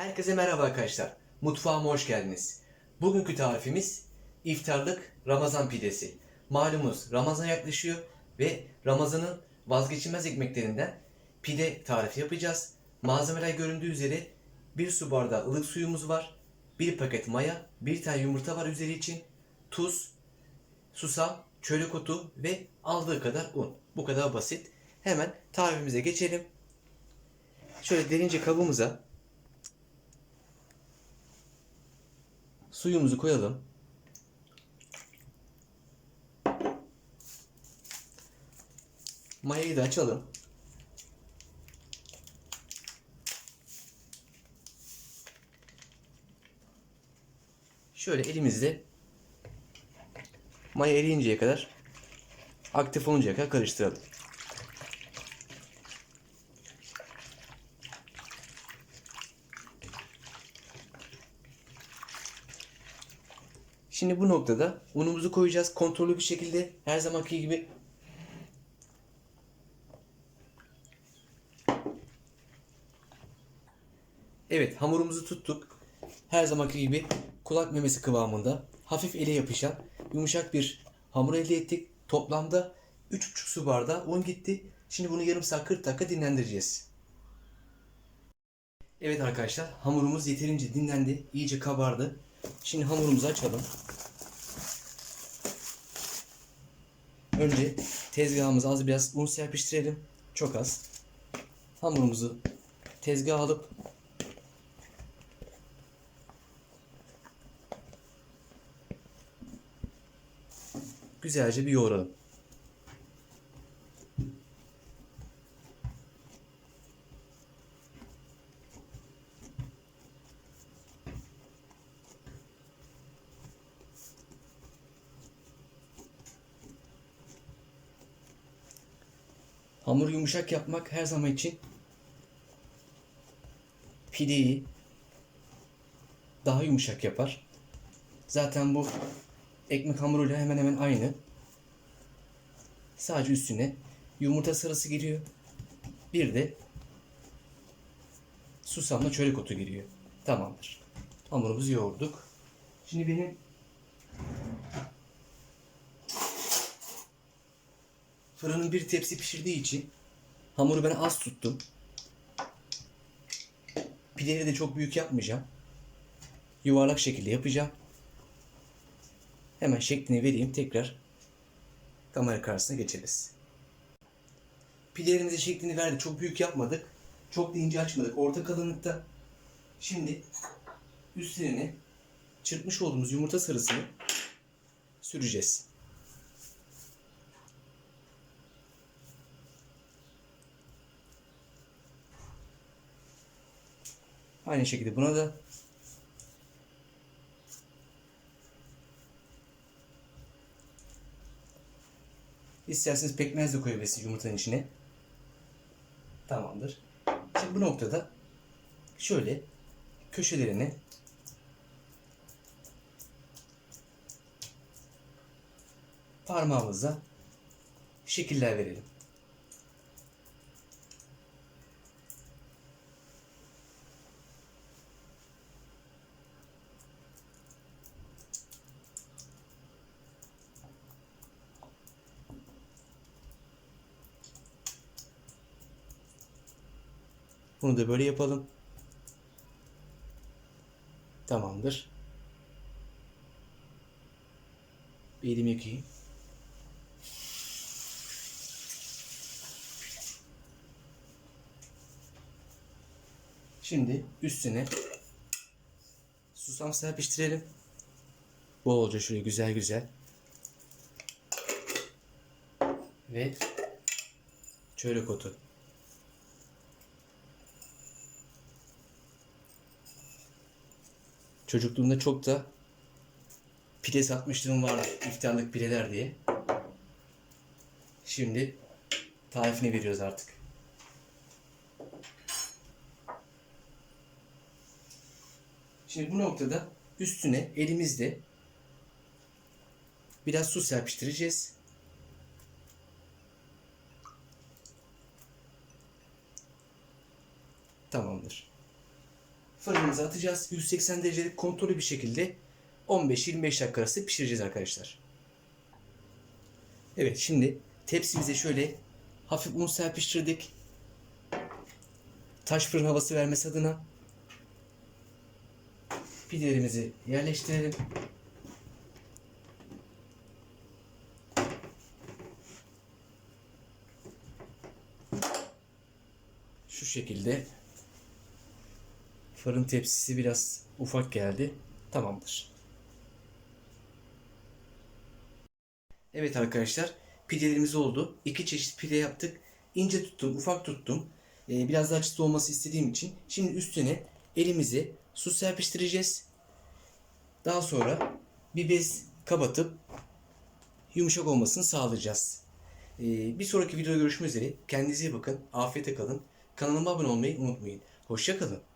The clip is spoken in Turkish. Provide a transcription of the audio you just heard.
Herkese merhaba arkadaşlar. Mutfağıma hoş geldiniz. Bugünkü tarifimiz iftarlık Ramazan pidesi. Malumunuz Ramazan yaklaşıyor ve Ramazan'ın vazgeçilmez ekmeklerinden pide tarifi yapacağız. Malzemeler göründüğü üzere bir su bardağı ılık suyumuz var. Bir paket maya, bir tane yumurta var üzeri için. Tuz, susam, çörek otu ve aldığı kadar un. Bu kadar basit. Hemen tarifimize geçelim. Şöyle derince kabımıza suyumuzu koyalım. Mayayı da açalım. Şöyle elimizde maya eriyinceye kadar aktif oluncaya kadar karıştıralım. Şimdi bu noktada unumuzu koyacağız kontrollü bir şekilde her zamanki gibi. Evet hamurumuzu tuttuk. Her zamanki gibi kulak memesi kıvamında hafif ele yapışan yumuşak bir hamur elde ettik. Toplamda 3,5 su bardağı un gitti. Şimdi bunu yarım saat 40 dakika dinlendireceğiz. Evet arkadaşlar hamurumuz yeterince dinlendi. iyice kabardı. Şimdi hamurumuzu açalım. Önce tezgahımıza az biraz un serpiştirelim. Çok az. Hamurumuzu tezgaha alıp güzelce bir yoğuralım. Hamur yumuşak yapmak her zaman için pideyi daha yumuşak yapar. Zaten bu ekmek hamuruyla hemen hemen aynı. Sadece üstüne yumurta sarısı giriyor. Bir de susamla çörek otu giriyor. Tamamdır. Hamurumuzu yoğurduk. Şimdi benim fırının bir tepsi pişirdiği için hamuru ben az tuttum. Pideleri de çok büyük yapmayacağım. Yuvarlak şekilde yapacağım. Hemen şeklini vereyim tekrar kamera karşısına geçeriz. Pidelerimize şeklini verdik. Çok büyük yapmadık. Çok da ince açmadık. Orta kalınlıkta. Şimdi üstlerine çırpmış olduğumuz yumurta sarısını süreceğiz. Aynı şekilde buna da İsterseniz pekmez de koyabilirsiniz yumurtanın içine. Tamamdır. Şimdi bu noktada şöyle köşelerine parmağımızla şekiller verelim. Bunu da böyle yapalım. Tamamdır. Bir elimi yıkayayım. Şimdi üstüne susam serpiştirelim. Bolca şöyle güzel güzel. Ve çörek otu. Çocukluğumda çok da pide satmışlığım vardı. iftarlık pideler diye. Şimdi tarifini veriyoruz artık. Şimdi bu noktada üstüne elimizde biraz su serpiştireceğiz. Tamamdır. Fırınımıza atacağız. 180 derecelik kontrollü bir şekilde 15-25 dakika arası pişireceğiz arkadaşlar. Evet şimdi tepsimize şöyle hafif un serpiştirdik. Taş fırın havası vermesi adına pidelerimizi yerleştirelim. Şu şekilde fırın tepsisi biraz ufak geldi. Tamamdır. Evet arkadaşlar pidelerimiz oldu. İki çeşit pide yaptık. İnce tuttum, ufak tuttum. Ee, biraz daha çıtı olması istediğim için. Şimdi üstüne elimizi su serpiştireceğiz. Daha sonra bir bez kapatıp yumuşak olmasını sağlayacağız. Ee, bir sonraki videoda görüşmek üzere. Kendinize iyi bakın. Afiyete kalın. Kanalıma abone olmayı unutmayın. Hoşça kalın.